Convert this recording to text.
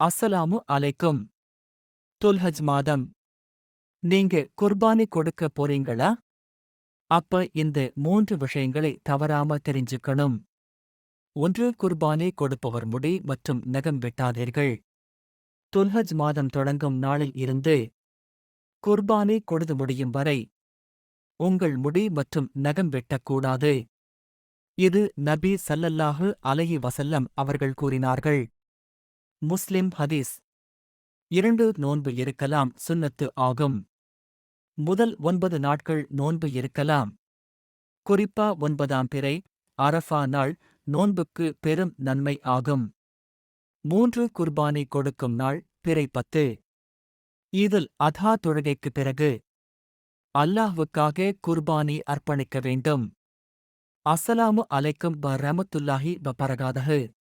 அஸ்ஸலாமு அலைக்கும். துல்ஹஜ் மாதம். நீங்க குர்பானி கொடுக்க போறீங்களா? அப்ப இந்த மூன்று விஷயங்களை தவறாம தெரிஞ்சுக்கணும். ஒன்று குர்பானி கொடுப்பவர் முடி மற்றும் நகம் வெட்டாதீர்கள். துல்ஹஜ் மாதம் தொடங்கும் நாளில் இருந்து குர்பானி கொடுத்து முடியும் வரை உங்கள் முடி மற்றும் நகம் வெட்டக்கூடாது. இது நபி சல்லல்லாஹு அலஹி வசல்லம் அவர்கள் கூறினார்கள். முஸ்லிம் ஹதீஸ். இரண்டு நோன்பு இருக்கலாம் சுன்னத்து ஆகும். முதல் ஒன்பது நாட்கள் நோன்பு இருக்கலாம். குறிப்பா ஒன்பதாம் பிறை அரஃபா நாள் நோன்புக்கு பெரும் நன்மை ஆகும். மூன்று குர்பானி கொடுக்கும் நாள் பிறை பத்து. இதில் அதா தொழுகைக்கு பிறகு அல்லாஹ்வுக்காக குர்பானி அர்ப்பணிக்க வேண்டும். அஸ்ஸலாமு அலைக்கும் ப ரமத்துல்லாஹி ப பரகாதஹு.